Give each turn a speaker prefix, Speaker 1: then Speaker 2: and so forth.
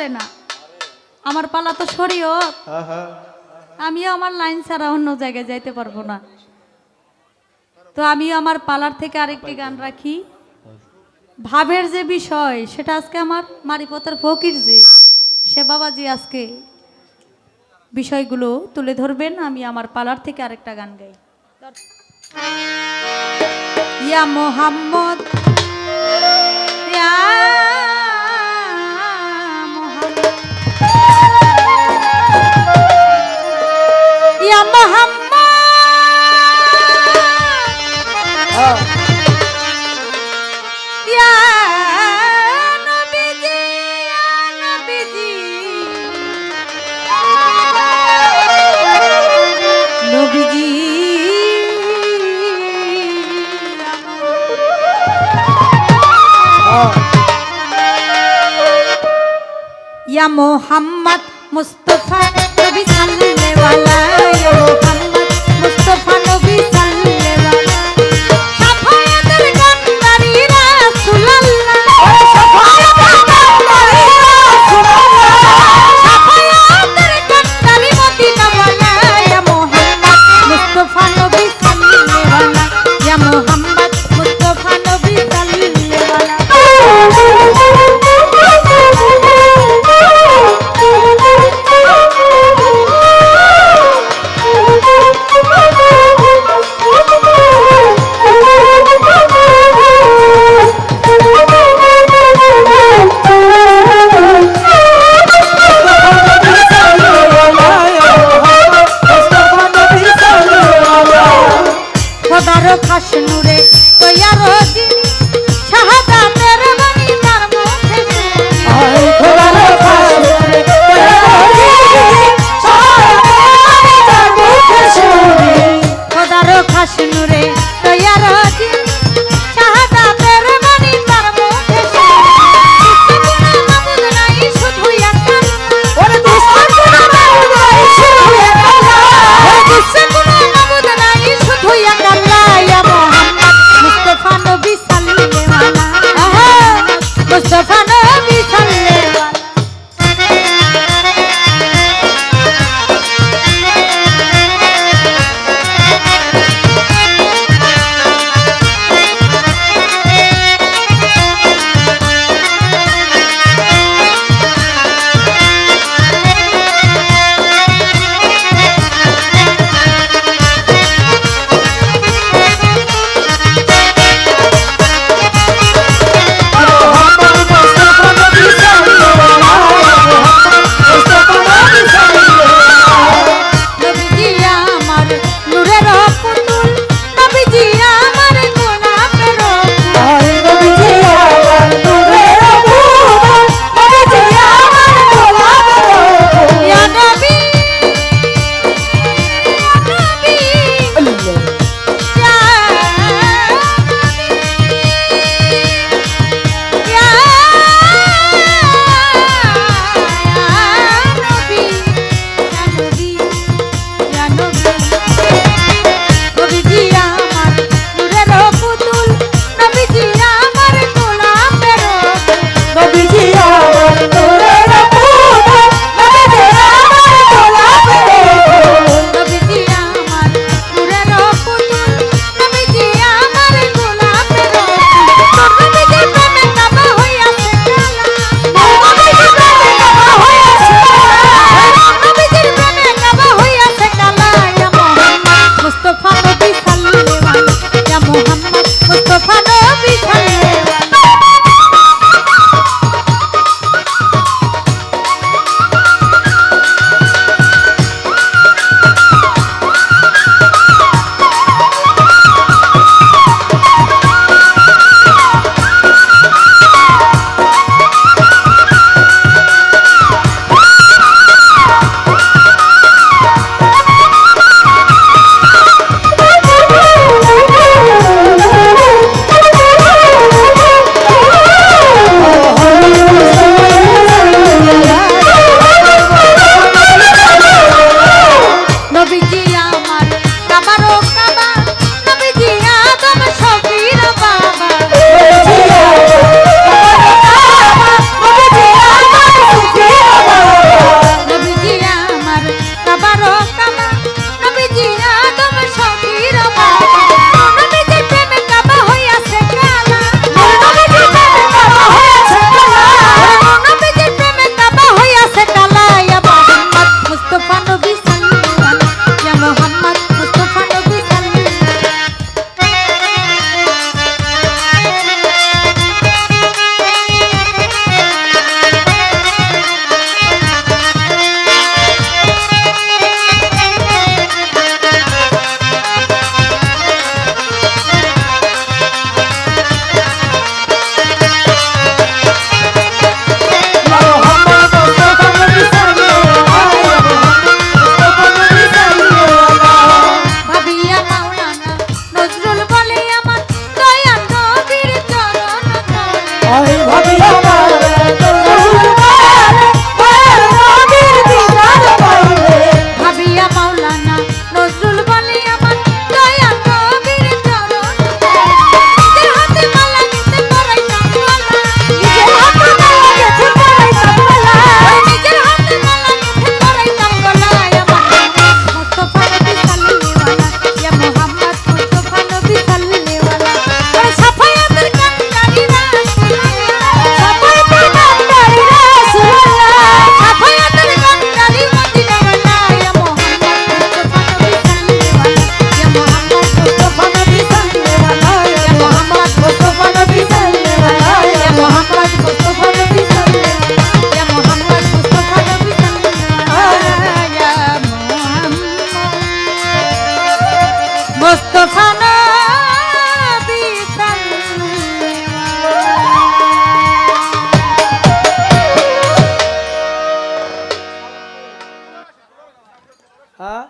Speaker 1: চলে না। আমার পালা তো শরীয়ত।
Speaker 2: হ্যাঁ হ্যাঁ।
Speaker 1: আমিও আমার লাইন ছাড়া অন্য জায়গায় যাইতে পারব না। তো আমিও আমার পালার থেকে আরেকটি গান রাখি। ভাবের যে বিষয় সেটা আজকে আমার মারিপথের ফকির যে সে বাবাজি আজকে বিষয়গুলো তুলে ধরবেন। আমি আমার পালার থেকে আরেকটা গান গাই। ইয়া মোহাম্মদ ইয়া ইয়া মোহাম্মদ
Speaker 2: হ্যাঁ।
Speaker 1: ইয়া নবীজি ইয়া আরও খাস নুরে তৈয়ার দিন